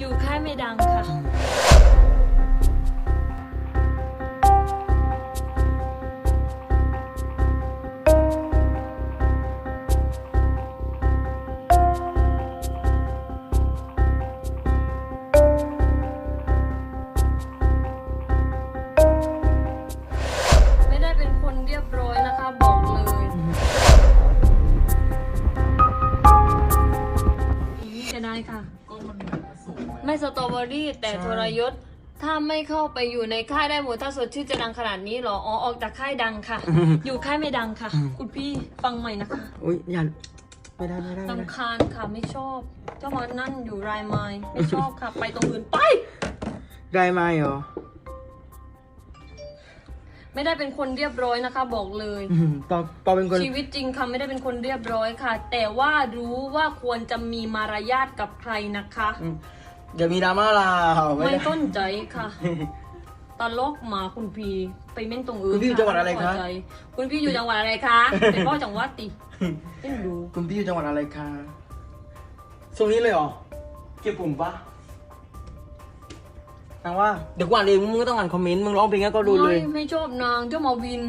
อยู่ค่ายไม่ดังค่ะ ไม่ได้เป็นคนเรียบร้อยนะคะบอกเลยจะได้ค่ะ ไม่สตรอเบอรี่แต่ใช่ทรยศ ถ้าไม่เข้าไปอยู่ในค่ายได้หมดถ้าสดชื่อจะดังขนาดนี้เหรอ อ๋อ ออกจากค่ายดังค่ะ อยู่ค่ายไม่ดังค่ะ คุณพี่ฟังใหม่นะคะอุ้ยอย่าไม่ได้ไม่ได้ไม่ได้ลำคาญค่ะไม่ชอบเจ้ามานั่นอยู่รายไม้ไม่ชอบค่ะ ไปตรงอื่นไป ได้ไหมเหรอ ไม่ได้เป็นคนเรียบร้อยนะคะ บอกเลย อืมปอปอเป็นคน ชีวิตจริงค่ะไม่ได้เป็นคนเรียบร้อยค่ะ แต่ว่ารู้ว่าควรจะมีมารยาทกับใครนะคะอืมเดี๋ยวมีดราม่าลาวไม่ได้ ต้นใจค่ะตลกหมาคุณพีไปเม่นตรงอื่นคุณพี่อยู่จังหวัดอะไรคะ ม่พใจคุณพี่อยู่จังหวัดอะไรคะเป็นพ่อจังหวัดติไม่รู้คุณพี่อยู่จังหวัดอะไรคะช่วงนี้เลยเหรอ เก็บปุ่มปะ นางว่าเดี๋ยวกว่าเองมึงก็ต้องอ่านคอมเมนต์มึงร้องเพลงแล้วก็ดูเลย ไม่ไม่ชอบนางเจ้ามาวิน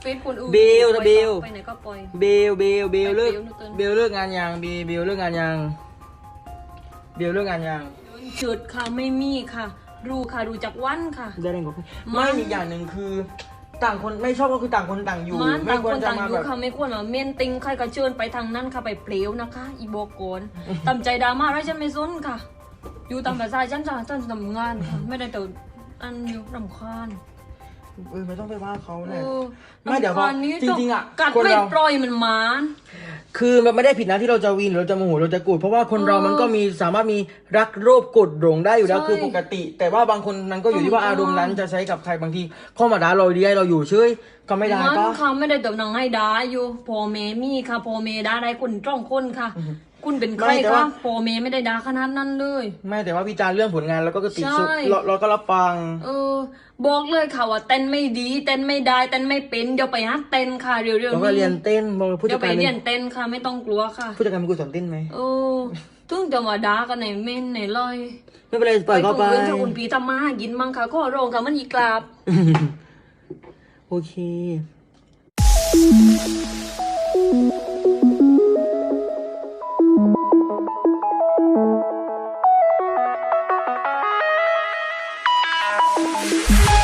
เฟซคนอื่นเบลนะเบล ไปไหนก็ปล่อย เบลเบลเบลเลิกเบลนิวตัน เบลเลิกงานยังเบลเบลเลิกงานยังเบลเลิกงานยังจุดค่ะไม่มีค่ะ รู้ค่ะรู้จักวันค่ะ ได้เล่นกับพี่มัไม่นอีกอย่างหนึ่งคือ ต่างคนไม่ชอบก็คือต่างคนต่างอยู่มันไม่ต่างควครนจะต่างมาอแบยู่บ ค่ะไม่ควรมาเมนติงใครก็เชิญไปทางนั้นค่ะไปเปลวนะคะ อีโบโกนตำใจดราม่าแล้วฉันไม่สนค่ะ อยู่ตามภาษาฉันจะฉันทำงานค่ะไม่ได้แต่อันอยู่รำคาญเออไม่ต้องไปว่าเขาเลยไม่เดี๋ยวพอรำคาญนี้จริงๆอะกัดไม่ปล่อยมันมานคือมันไม่ได้ผิดนะที่เราจะวีนหรือเราจะโมโหเราจะโกรธเพราะว่าคนเรามันก็มีสามารถมีรักโรคกดหลงได้อยู่แล้วคือปกติ แต่ว่าบางคนมันก็อยู่ที่ว่าอารมณ์นั้นจะใช้กับใครบางทีข้ามาด่าเราดีให้เราอยู่เฉยก็ไม่ได้ก็ค่ะไม่ได้ต่หนังให้ด่าอยู่พ่อแม่มีค่ะพ่อแม่ด่าได้คนจ้องคนค่ะ คุณเป็นใครไม่แต่คะว่าพ่อแม่ไม่ได้ด่าขนาดนั้นเลย ไม่แต่ว่าวิจารณ์เรื่องผลงานแล้วก็กติใช่สุดเราเราก็รับฟัง เออ บอกเลยค่ะว่าเต้นไม่ดีเต้นไม่ได้เต้นไม่เป็นเดี๋ยวไปฮัดเต้นค่ะเร็วๆเราก็เรียนเต้นบอกผู้เดี๋จัยดวไปการเรียนเต้นค่ะไม่ต้องกลัวค่ะผู้จัดการเป็นกุศลเต้นไหมเออถึงจะมาด่ากันไหนเม่นไหนลอยไม่เป็นไรปล่อยเขาไป ตรงอื่นถ้าคุณปีทำมาหากินมั้งค่ะก็โรงค่ะมันอีกกราบ โอเค Música